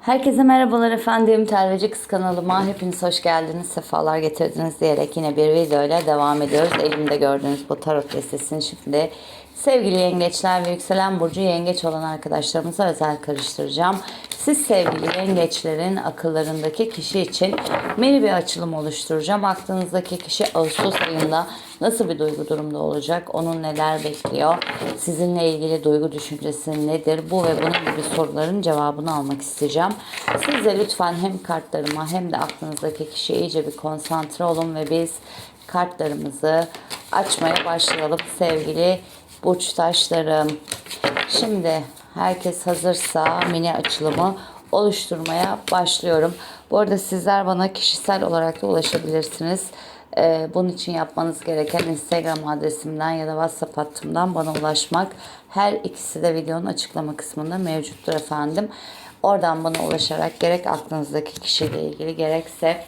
Herkese merhabalar efendim. Telveci Kız kanalıma hepiniz hoş geldiniz, sefalar getirdiniz diyerek yine bir video ile devam ediyoruz. Elimde gördüğünüz bu tarot listesini şimdi sevgili yengeçler ve yükselen burcu yengeç olan arkadaşlarımıza özel karıştıracağım. Siz sevgili yengeçlerin akıllarındaki kişi için mini bir açılım oluşturacağım. Aklınızdaki kişi Ağustos ayında nasıl bir duygu durumda olacak? Onun neler bekliyor? Sizinle ilgili duygu düşüncesi nedir? Bu ve bunun gibi soruların cevabını almak isteyeceğim. Siz de lütfen hem kartlarıma hem de aklınızdaki kişiye iyice bir konsantre olun ve biz kartlarımızı açmaya başlayalım sevgili burç taşlarım. Şimdi herkes hazırsa mini açılımı oluşturmaya başlıyorum. Bu arada sizler bana kişisel olarak da ulaşabilirsiniz. Ee, bunun için yapmanız gereken Instagram adresimden ya da WhatsApp hattımdan bana ulaşmak. Her ikisi de videonun açıklama kısmında mevcuttur efendim. Oradan bana ulaşarak gerek aklınızdaki kişiyle ilgili gerekse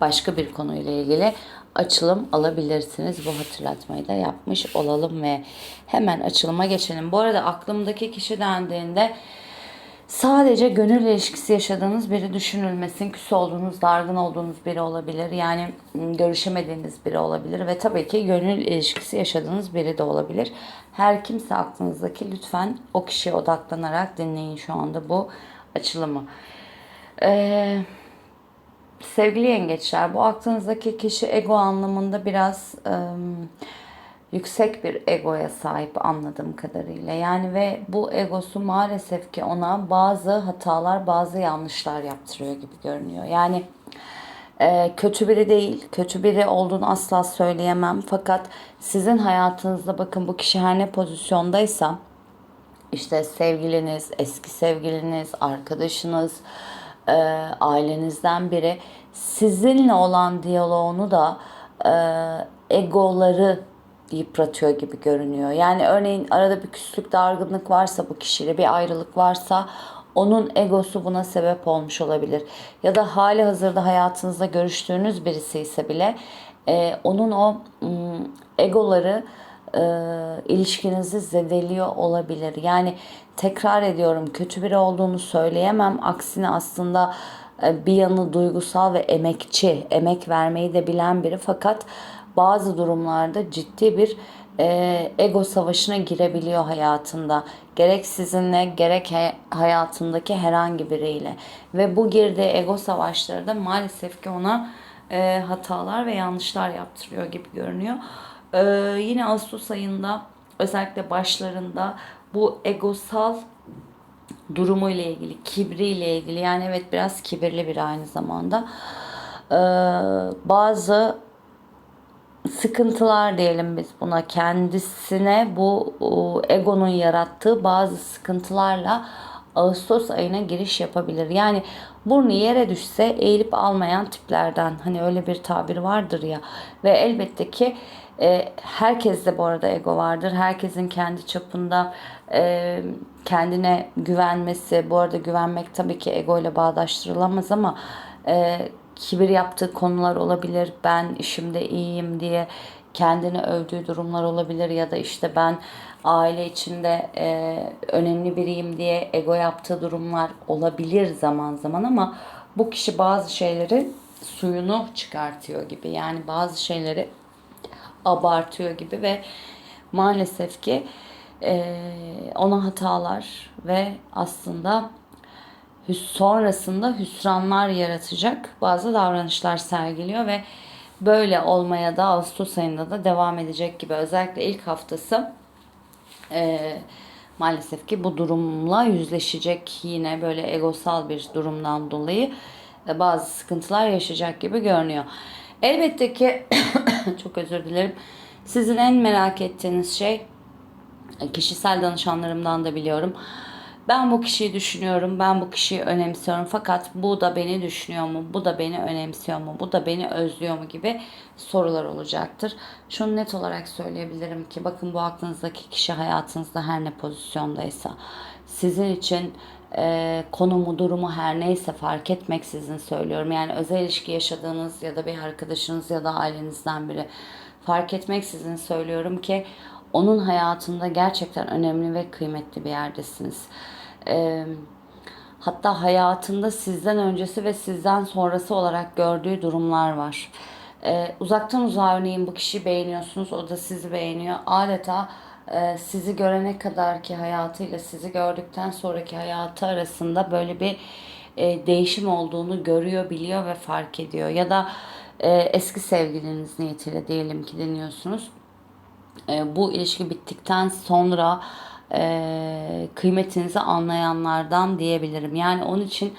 başka bir konuyla ilgili açılım alabilirsiniz. Bu hatırlatmayı da yapmış olalım ve hemen açılıma geçelim. Bu arada aklımdaki kişi dendiğinde sadece gönül ilişkisi yaşadığınız biri düşünülmesin. Küs olduğunuz, dargın olduğunuz biri olabilir. Yani ım, görüşemediğiniz biri olabilir ve tabii ki gönül ilişkisi yaşadığınız biri de olabilir. Her kimse aklınızdaki lütfen o kişiye odaklanarak dinleyin şu anda bu açılımı. Eee Sevgili yengeçler, bu aklınızdaki kişi ego anlamında biraz ım, yüksek bir egoya sahip anladığım kadarıyla. Yani ve bu egosu maalesef ki ona bazı hatalar, bazı yanlışlar yaptırıyor gibi görünüyor. Yani e, kötü biri değil, kötü biri olduğunu asla söyleyemem. Fakat sizin hayatınızda bakın bu kişi her ne pozisyondaysa işte sevgiliniz, eski sevgiliniz, arkadaşınız, e, ailenizden biri sizinle olan diyaloğunu da e, egoları yıpratıyor gibi görünüyor. Yani örneğin arada bir küslük, dargınlık varsa bu kişiyle bir ayrılık varsa onun egosu buna sebep olmuş olabilir. Ya da hali hazırda hayatınızda görüştüğünüz birisi ise bile e, onun o mm, egoları e, ilişkinizi zedeliyor olabilir. Yani tekrar ediyorum kötü biri olduğunu söyleyemem. Aksine aslında e, bir yanı duygusal ve emekçi, emek vermeyi de bilen biri fakat bazı durumlarda ciddi bir e, ego savaşına girebiliyor hayatında. Gerek sizinle gerek he- hayatındaki herhangi biriyle. Ve bu girdiği ego savaşları da maalesef ki ona e, hatalar ve yanlışlar yaptırıyor gibi görünüyor. E, yine Ağustos ayında özellikle başlarında bu egosal durumu ile ilgili, kibri ile ilgili yani evet biraz kibirli bir aynı zamanda. Ee, bazı sıkıntılar diyelim biz buna kendisine bu egonun yarattığı bazı sıkıntılarla Ağustos ayına giriş yapabilir. Yani burnu yere düşse eğilip almayan tiplerden hani öyle bir tabir vardır ya ve elbette ki e, herkeste bu arada ego vardır. Herkesin kendi çapında e, kendine güvenmesi. Bu arada güvenmek tabii ki ego ile bağdaştırılamaz ama e, kibir yaptığı konular olabilir. Ben işimde iyiyim diye kendini övdüğü durumlar olabilir ya da işte ben aile içinde e, önemli biriyim diye ego yaptığı durumlar olabilir zaman zaman ama bu kişi bazı şeyleri suyunu çıkartıyor gibi. Yani bazı şeyleri abartıyor gibi ve maalesef ki e, ona hatalar ve aslında sonrasında hüsranlar yaratacak bazı davranışlar sergiliyor ve böyle olmaya da Ağustos ayında da devam edecek gibi özellikle ilk haftası e, maalesef ki bu durumla yüzleşecek yine böyle egosal bir durumdan dolayı e, bazı sıkıntılar yaşayacak gibi görünüyor. Elbette ki çok özür dilerim. Sizin en merak ettiğiniz şey kişisel danışanlarımdan da biliyorum. Ben bu kişiyi düşünüyorum, ben bu kişiyi önemsiyorum fakat bu da beni düşünüyor mu, bu da beni önemsiyor mu, bu da beni özlüyor mu gibi sorular olacaktır. Şunu net olarak söyleyebilirim ki bakın bu aklınızdaki kişi hayatınızda her ne pozisyondaysa sizin için e, konumu, durumu her neyse fark etmeksizin söylüyorum. Yani özel ilişki yaşadığınız ya da bir arkadaşınız ya da ailenizden biri fark etmeksizin söylüyorum ki onun hayatında gerçekten önemli ve kıymetli bir yerdesiniz. Ee, Hatta hayatında sizden öncesi ve sizden sonrası olarak gördüğü durumlar var. Ee, uzaktan uzağa örneğin bu kişiyi beğeniyorsunuz, o da sizi beğeniyor. Adeta e, sizi görene kadar ki hayatıyla sizi gördükten sonraki hayatı arasında böyle bir e, değişim olduğunu görüyor, biliyor ve fark ediyor. Ya da e, eski sevgiliniz niyetiyle diyelim ki dinliyorsunuz. E, bu ilişki bittikten sonra e, kıymetinizi anlayanlardan diyebilirim. Yani onun için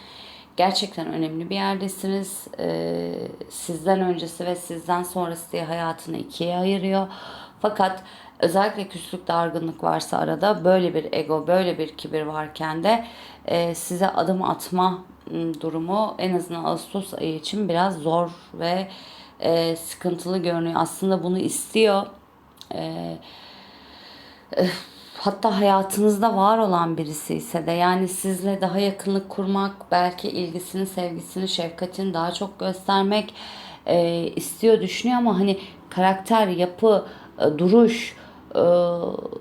gerçekten önemli bir yerdesiniz. E, sizden öncesi ve sizden sonrası diye hayatını ikiye ayırıyor. Fakat özellikle küslük dargınlık varsa arada böyle bir ego, böyle bir kibir varken de e, size adım atma durumu en azından Ağustos ayı için biraz zor ve e, sıkıntılı görünüyor. Aslında bunu istiyor. E, hatta hayatınızda var olan birisi ise de yani sizle daha yakınlık kurmak, belki ilgisini, sevgisini, şefkatini daha çok göstermek e, istiyor, düşünüyor ama hani karakter, yapı, e, duruş e,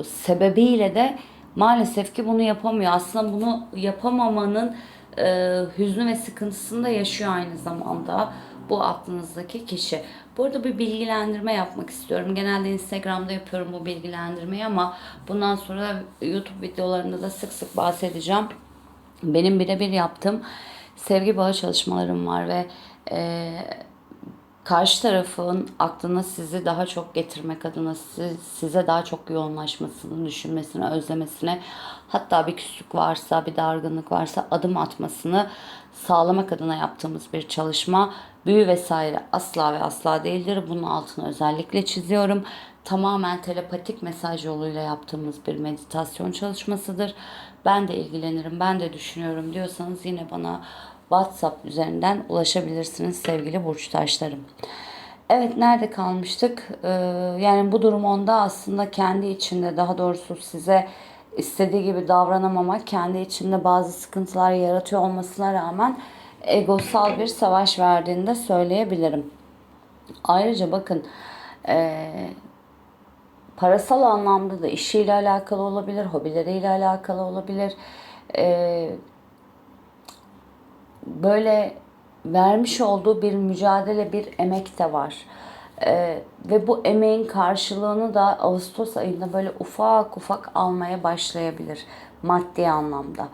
sebebiyle de maalesef ki bunu yapamıyor. Aslında bunu yapamamanın e, hüznü ve sıkıntısını da yaşıyor aynı zamanda bu aklınızdaki kişi. Burada bir bilgilendirme yapmak istiyorum. Genelde Instagram'da yapıyorum bu bilgilendirmeyi ama bundan sonra YouTube videolarında da sık sık bahsedeceğim. Benim birebir yaptığım sevgi bağı çalışmalarım var ve e, karşı tarafın aklına sizi daha çok getirmek adına siz, size daha çok yoğunlaşmasını, düşünmesini, özlemesine hatta bir küslük varsa, bir dargınlık varsa adım atmasını sağlamak adına yaptığımız bir çalışma. Büyü vesaire asla ve asla değildir. Bunun altını özellikle çiziyorum. Tamamen telepatik mesaj yoluyla yaptığımız bir meditasyon çalışmasıdır. Ben de ilgilenirim, ben de düşünüyorum diyorsanız yine bana WhatsApp üzerinden ulaşabilirsiniz sevgili burç taşlarım. Evet nerede kalmıştık? Ee, yani bu durum onda aslında kendi içinde daha doğrusu size istediği gibi davranamamak kendi içinde bazı sıkıntılar yaratıyor olmasına rağmen egosal bir savaş verdiğini de söyleyebilirim. Ayrıca bakın e, parasal anlamda da işiyle alakalı olabilir, hobileriyle alakalı olabilir. E, böyle vermiş olduğu bir mücadele, bir emek de var. Ee, ve bu emeğin karşılığını da Ağustos ayında böyle ufak ufak almaya başlayabilir maddi anlamda.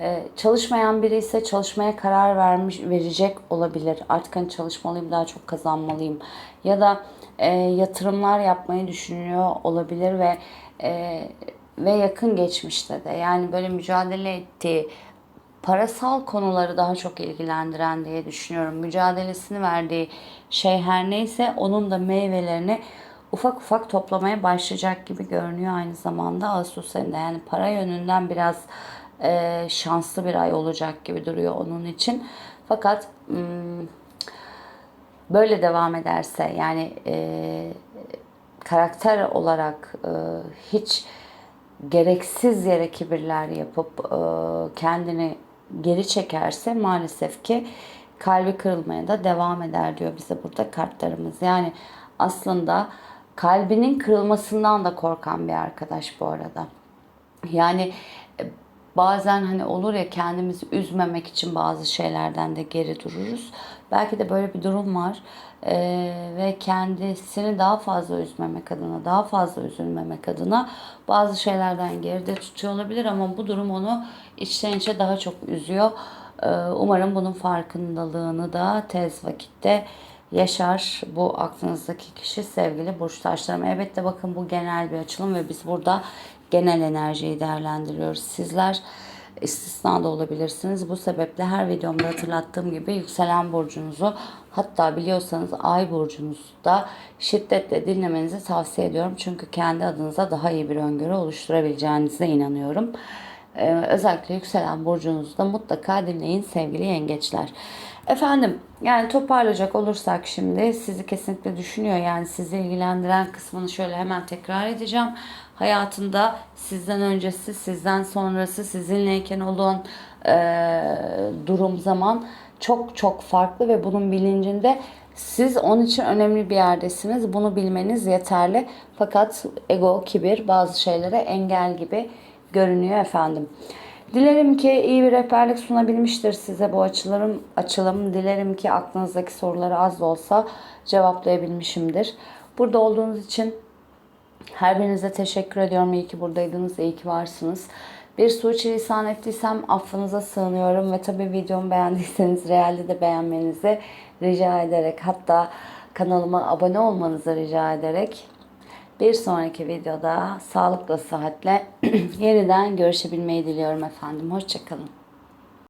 Ee, çalışmayan biri ise çalışmaya karar vermiş verecek olabilir. Artık hani çalışmalıyım, daha çok kazanmalıyım. Ya da e, yatırımlar yapmayı düşünüyor olabilir ve e, ve yakın geçmişte de yani böyle mücadele ettiği parasal konuları daha çok ilgilendiren diye düşünüyorum. Mücadelesini verdiği şey her neyse onun da meyvelerini ufak ufak toplamaya başlayacak gibi görünüyor aynı zamanda Ağustos ayında. Yani para yönünden biraz e, şanslı bir ay olacak gibi duruyor onun için. Fakat böyle devam ederse yani e, karakter olarak e, hiç gereksiz yere kibirler yapıp e, kendini geri çekerse maalesef ki kalbi kırılmaya da devam eder diyor bize burada kartlarımız. Yani aslında kalbinin kırılmasından da korkan bir arkadaş bu arada. Yani bazen hani olur ya kendimizi üzmemek için bazı şeylerden de geri dururuz. Belki de böyle bir durum var. Ee, ve kendisini daha fazla üzmemek adına, daha fazla üzülmemek adına bazı şeylerden geride tutuyor olabilir ama bu durum onu içten içe daha çok üzüyor. Ee, umarım bunun farkındalığını da tez vakitte yaşar bu aklınızdaki kişi sevgili burç taşlarım. Elbette bakın bu genel bir açılım ve biz burada genel enerjiyi değerlendiriyoruz. Sizler istisna da olabilirsiniz. Bu sebeple her videomda hatırlattığım gibi yükselen burcunuzu hatta biliyorsanız ay burcunuzu da şiddetle dinlemenizi tavsiye ediyorum. Çünkü kendi adınıza daha iyi bir öngörü oluşturabileceğinize inanıyorum. Ee, özellikle yükselen burcunuzu da mutlaka dinleyin sevgili yengeçler. Efendim yani toparlayacak olursak şimdi sizi kesinlikle düşünüyor. Yani sizi ilgilendiren kısmını şöyle hemen tekrar edeceğim. Hayatında sizden öncesi, sizden sonrası, sizinleyken olan e, durum zaman çok çok farklı ve bunun bilincinde siz onun için önemli bir yerdesiniz. Bunu bilmeniz yeterli. Fakat ego, kibir bazı şeylere engel gibi görünüyor efendim. Dilerim ki iyi bir rehberlik sunabilmiştir size bu açılarım, açılım. Dilerim ki aklınızdaki soruları az da olsa cevaplayabilmişimdir. Burada olduğunuz için her birinize teşekkür ediyorum. İyi ki buradaydınız, iyi ki varsınız. Bir suçu ettiysem affınıza sığınıyorum ve tabii videomu beğendiyseniz realde de beğenmenizi rica ederek hatta kanalıma abone olmanızı rica ederek bir sonraki videoda sağlıkla sıhhatle yeniden görüşebilmeyi diliyorum efendim. Hoşçakalın.